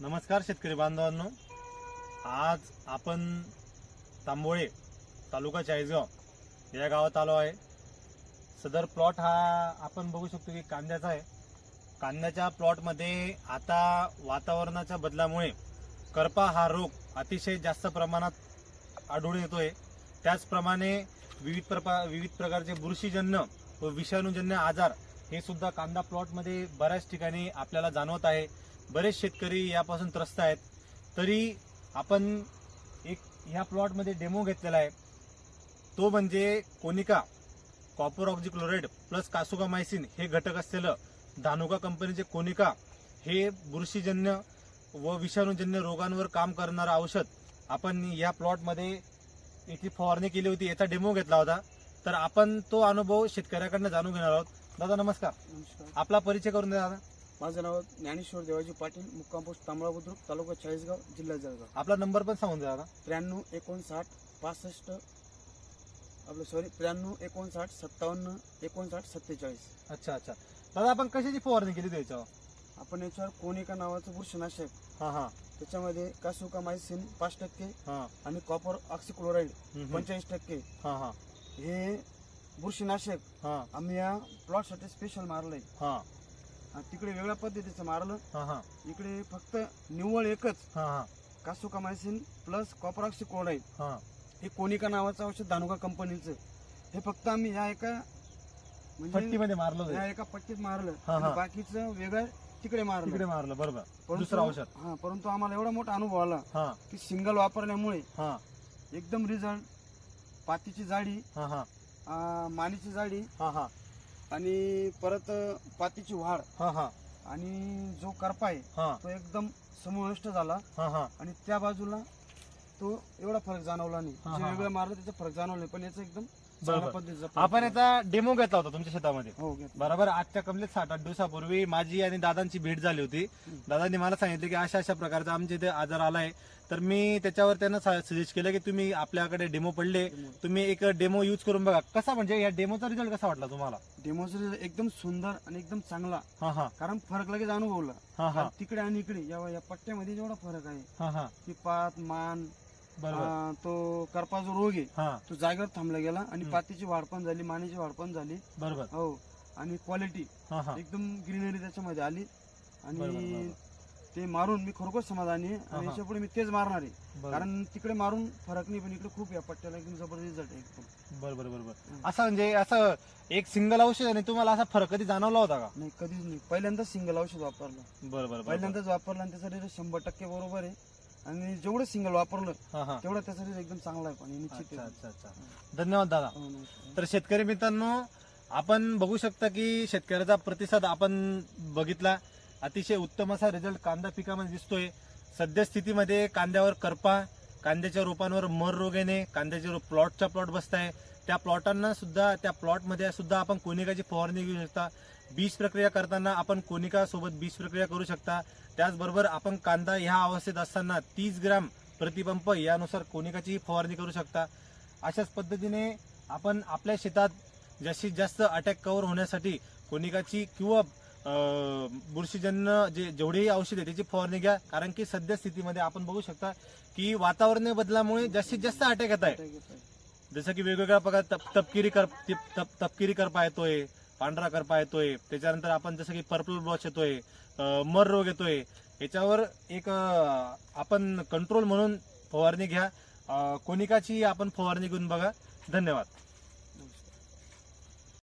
नमस्कार शेतकरी बांधवांनो. आज आपण तांबोळे तालुका चाळीसगाव या गावात आलो आहे. सदर प्लॉट हा आपण बघू शकतो की कांद्याचा आहे. कांद्याच्या प्लॉटमध्ये आता वातावरणाच्या बदलामुळे करपा हा रोग अतिशय जास्त प्रमाणात आढळून येतो आहे त्याचप्रमाणे विविध प्रपा विविध प्रकारचे बुरशीजन्य व विषाणूजन्य आजार हे सुद्धा कांदा प्लॉटमध्ये बऱ्याच ठिकाणी आपल्याला जाणवत आहे. बरेच शेतकरी यापासून त्रस्त आहेत. तरी आपण एक ह्या प्लॉटमध्ये डेमो घेतलेला आहे. तो म्हणजे Conika copper oxychloride plus kasugamycin हे घटक असलेलं धानुका कंपनीचे कोनिका हे बुरशीजन्य व विषाणूजन्य रोगांवर काम करणारं औषध आपण या प्लॉटमध्ये याची फवारणी केली होती याचा डेमो घेतला होता. तर आपण तो अनुभव शेतकऱ्याकडनं जाणून घेणार आहोत. दादा नमस्कार. नमस्कार. आपला परिचय करून द्या दादा. माझं नाव ज्ञानेश्वर देवाजी पाटील मुक्काम पोस्ट तांबळा बुद्रुक तालुका चाळीसगाव जिल्हा जळगाव. आपला नंबर पण सांगून द्या दादा. त्र्याण्णव एकोणसाठ पासष्ट आपलं सॉरी त्र्याण्णव एकोणसाठ सत्तावन्न एकोणसाठ सत्तेचाळीस. अच्छा अच्छा. दादा आपण कशाची फवारणी केली होती याच्यावर? आपण याच्यावर कोनिका नावाचं बुरशीनाशक हा हा. त्याच्यामध्ये कासुका मायसिन पाच टक्के हा. आणि कॉपर ऑक्सिक्लोराईड हम्म. पंचेचाळीस टक्के. हा हा. हे बुरशीनाशक. हा. आम्ही या प्लॉटसाठी स्पेशल मारलंय. हा. तिकडे वेगळ्या पद्धतीचं मारलं. हा हा. इकडे फक्त निव्वळ एकच. हा हा. Kasugamycin plus copper oxychloride हा. हे कोनिका नावाचं औषध धानुका कंपनीचं हे फक्त आम्ही या एका म्हणजे पट्टीमध्ये मारलं होतं. या एका पट्टीत मारलं. हा, हा. आणि बाकीचं वेगळं तिकडे तिकडे मारलं मारलं बरोबर. परंतु- दुसरं औषध. हा परंतु आम्हाला एवढा मोठा अनुभव आला हा. की सिंगल वापरल्यामुळे हा. एकदम रिझल्ट पातीची जाडी हा हा. अं, मानीची जाडी हा हा. आणि परत पातीची वाढ हा हा. आणि जो करपा आहे हा. तो एकदम समूळ नष्ट झाला. हा हा. आणि त्या बाजूला तो एवढा फरक जाणवला नाही. हा, जे हा, वेगळं मारलं त्याचा फरक जाणवला नाही. पण याचा एकदम चांगल्या. पद्धतीचा आपण. याचा डेमो घेतला होता तुमच्या शेतामध्ये. हो घेतला. बरोबर? आजच्या कमलेत सात आठ दिवसापूर्वी माझी आणि दादांची भेट झाली होती. दादांनी मला सांगितलं की अशा अशा प्रकारचा आमच्या इथे आजार आलाय. तर मी त्याच्यावर त्यांना सजेस्ट केलं की तुम्ही आपल्याकडे डेमो पडले. तुम्ही एक डेमो यूज करून बघा. कसा म्हणजे या डेमोचा रिझल्ट कसा वाटला तुम्हाला? डेमोचा result एकदम सुंदर आणि एकदम चांगला. हा हा. कारण फरक लगेच अनुभवला. हा हा. आणि तिकडे आणि इकडे या या पट्ट्यामध्ये जेवढा फरक आहे हा हा. की पात मान अं, तो करपा जो रोग आहे हा. तो जागेवर थांबला गेला आणि हम्म. पातीची वाढ पण झाली मानेची वाढ पण झाली. बरोबर. हो. आणि क्वालिटी हा हा. एकदम ग्रीनरी त्याच्यामध्ये आली. बरोबर, आणि बरोबर. ते मारून मी खरोखर समाधानी आहे. हा, आणि हा. याच्यापुढे मी तेच मारणार आहे. बरोबर. कारण तिकडे मारून फरक नाही पण इकडे खूप या पट्ट्याला एकदम जबरदस्त आहे एकदम. बरोबर बरोबर. असं म्हणजे असं एक सिंगल औषध आणि तुम्हाला असा फरक कधी जाणवला होता का? नाही कधीच नाही. पहिल्यांदाच सिंगल औषध वापरलं. बरोबर बरोबर. पहिल्यांदाच वापरलं आणि त्याचा रिझल्ट शंभर टक्के बरोबर आहे. आणि जेवढं सिंगल वापरलं हा हा. तेवढं त्याचा रिझल्ट एकदम चांगला आहे पण निश्चित अच्छा आहे. अच्छा अच्छा. धन्यवाद दादा. हो, नमस्कार. तर शेतकरी मित्रांनो आपण बघू शकता की शेतकऱ्याचा प्रतिसाद आपण बघितला. अतिशय उत्तम असा रिझल्ट कांदा पिकामध्ये दिसतोय. सद्यस्थितीमध्ये कांद्यावर करपा. कांद्याच्या रोपांवर मर रोग येणे कांद्याचे रोप प्लॉटचा प्लॉट बसताय. त्या प्लॉटांना सुद्धा त्या प्लॉटमध्ये सुद्धा आपण कोनिकाची फवारणी घेऊ शकता. बीज प्रक्रिया करताना आपण कोनिकासोबत बीज प्रक्रिया करू शकता. त्याचबरोबर आपण कांदा ह्या अवस्थेत असताना तीस ग्राम प्रतिपंप यानुसार कोनिकाचीही फवारणी करू शकता. अशाच पद्धतीने आपण आपल्या शेतात जास्तीत जास्त अटॅक कव्हर होण्यासाठी कोनिकाची किंवा बुरशीजन्य जे जेवढेही औषध आहे त्याची फवारणी घ्या. कारण की सध्या स्थितीमध्ये आपण बघू शकता की वातावरण बदलामुळे जास्तीत जास्त अटॅक येत आहे. जसं की वेगवेगळ्या प्रकार तप तपकिरी कर तप- तपकिरी करपा येतोय पांढरा करपा येतोय. त्याच्यानंतर आपण जसं की पर्पल ब्लॉच येतोय मर रोग येतोय. याच्यावर एक आपण कंट्रोल म्हणून फवारणी घ्या. अं, कोनिकाची आपण फवारणी घेऊन बघा. धन्यवाद.